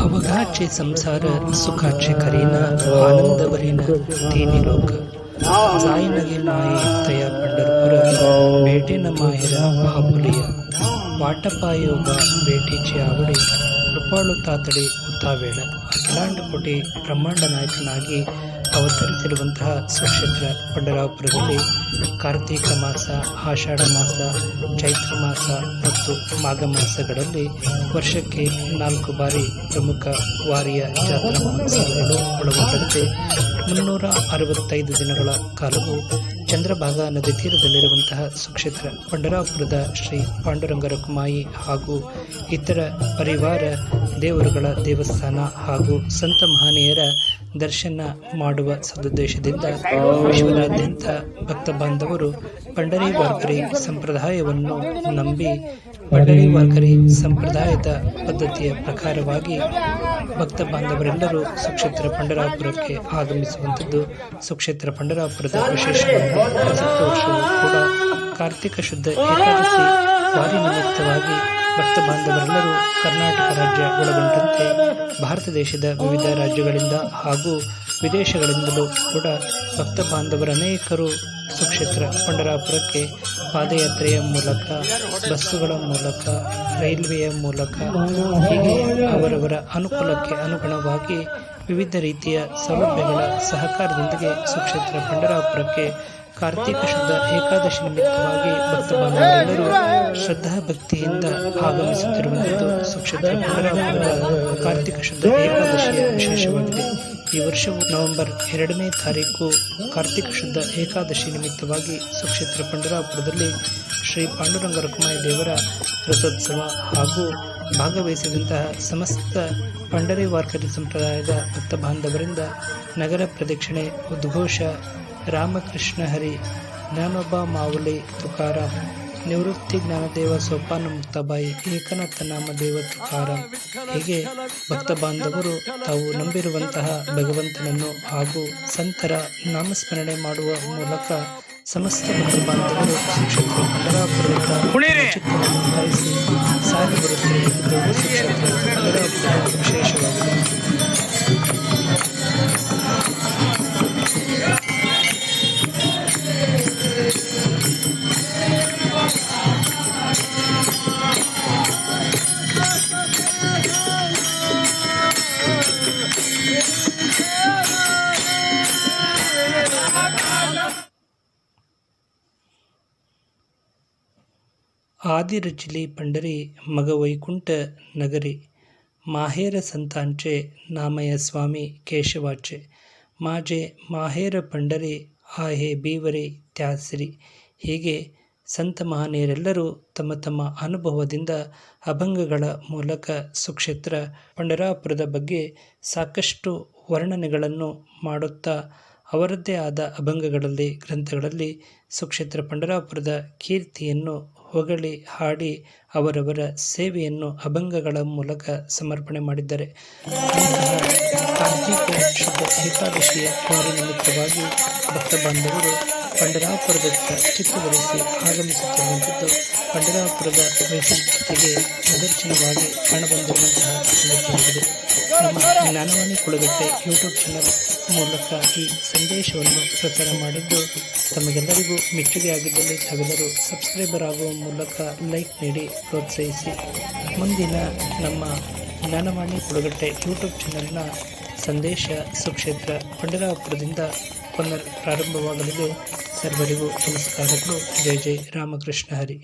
अवघाचे संसार सुखाचे करीना आनंद भरीना तिन्ही लोक. जाय नगे माये तया पंढरपूर भेटेन न माहेरा महाबुलिया वाटपा योगा भेटीची आवडे कृपाळू तातडे उतावेळ. अखिलांड कोटे ब्रह्मांड नायकनागी ಅವತರಿಸಿರುವಂತಹ ಸುಕ್ಷೇತ್ರ ಪಂಡರಾಪುರದಲ್ಲಿ ಕಾರ್ತೀಕ ಮಾಸ, ಆಷಾಢ ಮಾಸ, ಚೈತ್ರ ಮಾಸ ಮತ್ತು ಮಾಘ ಮಾಸಗಳಲ್ಲಿ ವರ್ಷಕ್ಕೆ ನಾಲ್ಕು ಬಾರಿ ಪ್ರಮುಖ ವಾರಿಯ ಜಾತ್ರಾ ಮಹೋತ್ಸವಗಳು ಒಳಗೊಂಡಂತೆ ಮುನ್ನೂರ ಅರವತ್ತೈದು ದಿನಗಳ ಕಾಲವು ಚಂದ್ರಭಾಗ ನದಿ ತೀರದಲ್ಲಿರುವಂತಹ ಸುಕ್ಷೇತ್ರ ಪಂಡರಾಪುರದ ಶ್ರೀ ಪಾಂಡುರಂಗರ ಕುಮಾಯಿ ಹಾಗೂ ಇತರ ಪರಿವಾರ ದೇವರುಗಳ ದೇವಸ್ಥಾನ ಹಾಗೂ ಸಂತ ಮಹನೀಯರ ದರ್ಶನ ಮಾಡುವ ಸದುದ್ದೇಶದಿಂದ ವಿಶ್ವದಾದ್ಯಂತ ಭಕ್ತ ಬಾಂಧವರು ಪಂಡರಿ ವಾರ್ಕರಿ ಸಂಪ್ರದಾಯವನ್ನು ನಂಬಿ ಪಂಡರಿ ವಾರ್ಕರಿ ಸಂಪ್ರದಾಯದ ಪದ್ಧತಿಯ ಪ್ರಕಾರವಾಗಿ ಭಕ್ತ ಬಾಂಧವರೆಲ್ಲರೂ ಸುಕ್ಷೇತ್ರ ಪಂಡರಾಪುರಕ್ಕೆ ಆಗಮಿಸುವಂಥದ್ದು. ಸುಕ್ಷೇತ್ರ ಪಂಡರಾಪುರದ ವಿಶೇಷ ಕಾರ್ತಿಕ ಶುದ್ಧ ಏಕಾದಶಿ ವಾರಿ ನಿಮಿತ್ತವಾಗಿ ಭಕ್ತ ಬಾಂಧವರೆಲ್ಲರೂ ಕರ್ನಾಟಕ ರಾಜ್ಯ ಒಳಗೊಂಡಂತೆ ಭಾರತ ದೇಶದ ವಿವಿಧ ರಾಜ್ಯಗಳಿಂದ ಹಾಗೂ ವಿದೇಶಗಳಿಂದಲೂ ಕೂಡ ಭಕ್ತ ಬಾಂಧವರ ಅನೇಕರು ಸುಕ್ಷೇತ್ರ ಪಂಡರಾಪುರಕ್ಕೆ ಪಾದಯಾತ್ರೆಯ ಮೂಲಕ, ಬಸ್ಸುಗಳ ಮೂಲಕ, ರೈಲ್ವೆಯ ಮೂಲಕ, ಹೀಗೆ ಅವರವರ ಅನುಕೂಲಕ್ಕೆ ಅನುಗುಣವಾಗಿ ವಿವಿಧ ರೀತಿಯ ಸೌಲಭ್ಯಗಳ ಸಹಕಾರದೊಂದಿಗೆ ಸುಕ್ಷೇತ್ರ ಪಂಡರಾಪುರಕ್ಕೆ ಕಾರ್ತಿಕ ಶುದ್ಧ ಏಕಾದಶಿ ನಿಮಿತ್ತವಾಗಿ ಭಕ್ತ ಬಾಂಧವರೆಲ್ಲರೂ ಶ್ರದ್ಧಾ ಭಕ್ತಿಯಿಂದ ಆಗಮಿಸುತ್ತಿರುವಂಥದ್ದು ಸುಕ್ಷೇತ್ರ ಪಂಡರಾಪುರದ ಕಾರ್ತಿಕ ಶುದ್ಧ ಏಕಾದಶಿಯ ವಿಶೇಷವಾಗಿದೆ. ಈ ವರ್ಷವು ನವೆಂಬರ್ ಎರಡನೇ ತಾರೀಕು ಕಾರ್ತಿಕ ಶುದ್ಧ ಏಕಾದಶಿ ನಿಮಿತ್ತವಾಗಿ ಸುಕ್ಷೇತ್ರ ಪಂಡರಾಪುರದಲ್ಲಿ ಶ್ರೀ ಪಾಂಡುರಂಗ ರಕುಮಾಯಿ ದೇವರ ರಥೋತ್ಸವ ಹಾಗೂ ಭಾಗವಹಿಸಿದಂತಹ ಸಮಸ್ತ ಪಂಡರಿ ವಾರ್ಕರಿ ಸಂಪ್ರದಾಯದ ಭಕ್ತ ಬಾಂಧವರಿಂದ ನಗರ ಪ್ರದಕ್ಷಿಣೆ, ಉದ್ಘೋಷ, ರಾಮಕೃಷ್ಣ ಹರಿ ಜ್ಞಾನೊಬ್ಬ ಮಾವುಲಿ ತುಕಾರಾಮ್ ನಿವೃತ್ತಿ ಜ್ಞಾನದೇವ ಸೋಪಾನ ಮುಕ್ತಬಾಯಿ ಏಕನಾಥ ನಾಮದೇವ ದೇವತ್ಕಾರ ಹೀಗೆ ಭಕ್ತ ಬಾಂಧವರು ತಾವು ನಂಬಿರುವಂತಹ ಭಗವಂತನನ್ನು ಹಾಗೂ ಸಂತರ ನಾಮಸ್ಮರಣೆ ಮಾಡುವ ಮೂಲಕ ಸಮಸ್ತ ಭಕ್ತ ಬಾಂಧವರು ಪಂಡರಾಪುರದ ವಿಶೇಷವಾಗಿದೆ आदिरचली पंढरी मग वैकुंठ नगरी माहेर संतांचे नामय स्वामी केशवाचे माझे ಮಾಹೇರ ಪಂಡರಿ आहे ಬೀವರಿ ತ್ಯಾಸರಿ ಹೀಗೆ ಸಂತ ಮಹನೀಯರೆಲ್ಲರೂ ತಮ್ಮ ತಮ್ಮ ಅನುಭವದಿಂದ ಅಭಂಗಗಳ ಮೂಲಕ ಸುಕ್ಷೇತ್ರ ಪಂಡರಾಪುರದ ಬಗ್ಗೆ ಸಾಕಷ್ಟು ವರ್ಣನೆಗಳನ್ನು ಮಾಡುತ್ತಾ ಅವರದ್ದೇ ಆದ ಅಭಂಗಗಳಲ್ಲಿ, ಗ್ರಂಥಗಳಲ್ಲಿ ಸುಕ್ಷೇತ್ರ ಪಂಡರಾಪುರದ ಕೀರ್ತಿಯನ್ನು ಹೊಗಳಿ ಹಾಡಿ ಅವರವರ ಸೇವೆಯನ್ನು ಅಭಂಗಗಳ ಮೂಲಕ ಸಮರ್ಪಣೆ ಮಾಡಿದ್ದಾರೆ. ಕಾರ್ತಿಕ ಶುದ್ಧ ಏಕಾದಶಿಯ ನಿಮಿತ್ತವಾಗಿ ಭಕ್ತ ಬಾಂಧವರು ಪಂಡರಾಪುರದತ್ತ ಚಿತ್ತವರಿಸಿ ಆಗಮಿಸುತ್ತಿರುವಂಥದ್ದು. ಪಂಡರಾಪುರದ ವಿಶಿಷ್ಟತೆಗೆ ನಿದರ್ಶನವಾಗಿ ಕಾಣಬಂದಿರುವಂತಹ ಸಂಗತಿಯಾಗಿದೆ ನಮ್ಮ ಜ್ಞಾನವಾಣಿ ಕುಳಗಟ್ಟೆ ಯೂಟ್ಯೂಬ್ ಚಾನಲ್ ಮೂಲಕ ಈ ಸಂದೇಶವನ್ನು ಪ್ರಸಾರ ಮಾಡಿದ್ದು ತಮಗೆಲ್ಲರಿಗೂ ಮೆಚ್ಚುಗೆ ಆಗಿದ್ದಲ್ಲಿ ತಾವೆಲ್ಲರೂ ಸಬ್ಸ್ಕ್ರೈಬರ್ ಆಗುವ ಮೂಲಕ ಲೈಕ್ ನೀಡಿ, ಪ್ರೋತ್ಸಾಹಿಸಿ. ಮುಂದಿನ ನಮ್ಮ ಜ್ಞಾನವಾಣಿ ಕುಳಗಟ್ಟೆ ಯೂಟ್ಯೂಬ್ ಚಾನಲ್ನ ಸಂದೇಶ ಸುಕ್ಷೇತ್ರ ಪಂಡರಾಪುರದಿಂದ ಪುನರ್ ಪ್ರಾರಂಭವಾಗಲಿದೆ ಸರ್ವರಿಗೂ ನಮಸ್ಕಾರಗಳು ಜೈ ಜೈ ರಾಮಕೃಷ್ಣ ಹರಿ